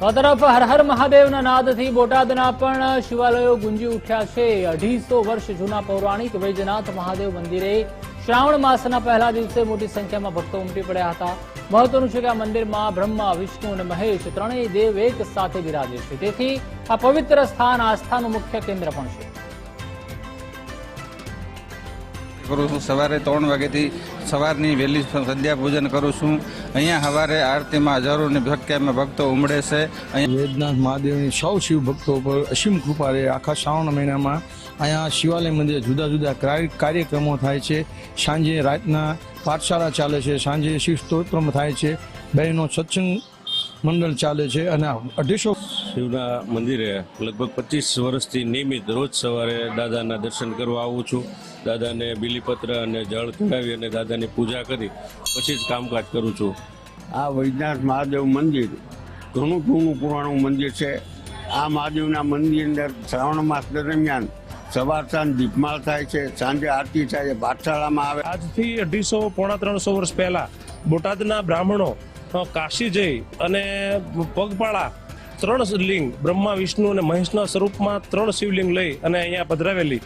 તો તરફ હર હર મહાદેવના નાદથી બોટાદના પણ શિવાલયો ગુંજી ઉઠ્યા છે. અઢીસો વર્ષ જૂના પૌરાણિક વૈજનાથ મહાદેવ મંદિરે શ્રાવણ માસના પહેલા દિવસે મોટી સંખ્યામાં ભક્તો ઉમટી પડ્યા હતા. મહત્વનું છે કે આ મંદિરમાં બ્રહ્મા, વિષ્ણુ અને મહેશ ત્રણેય દેવ એક સાથે બિરાજે છે. તેથી આ પવિત્ર સ્થાન આસ્થાનું મુખ્ય કેન્દ્ર પણ છે. કરું છું. સવારે ત્રણ વાગ્યાથી સવારની વહેલી સંધ્યા પૂજન કરું છું. અહીંયા સવારે આરતીમાં હજારોની સંખ્યામાં ભક્તો ઉમડે છે. વેદનાથ મહાદેવની સૌ શિવ ભક્તો પર અસીમ કૃપા રહે. આખા શ્રાવણ મહિનામાં અહીંયા શિવાલય મંદિરે જુદા જુદા કાર્ય- કાર્યક્રમો થાય છે. સાંજે રાતના પાઠશાળા ચાલે છે. સાંજે શિવ સ્તોત્રમ થાય છે. બહેનો સત્સંગ મંડળ ચાલે છે અને અઢીસો શિવના મંદિરે લગભગ પચીસ વર્ષથી નિયમિત રોજ સવારે દાદાના દર્શન કરવા આવું છું. દાદાને બિલીપત્ર અને જળ ચડાવી અને દાદાની પૂજા કરી પછી જ કામકાજ કરું છું. આ વૈદ્યનાથ મહાદેવ મંદિર ઘણું જૂનું પુરાણું મંદિર છે. આ મહાદેવના મંદિર અંદર શ્રાવણ માસ દરમિયાન સવાર સાંજ દીપમાળ થાય છે સાંજે આરતી થાય છે પાઠશાળામાં આવે. આજથી અઢીસો પોણા ત્રણસો વર્ષ પહેલા બોટાદના બ્રાહ્મણો કાશી જઈ અને પગપાળા ત્રણ લિંગ બ્રહ્મા, વિષ્ણુ અને મહેશના સ્વરૂપમાં ત્રણ શિવલિંગ લઈ અને અહીંયા પધરાવેલી.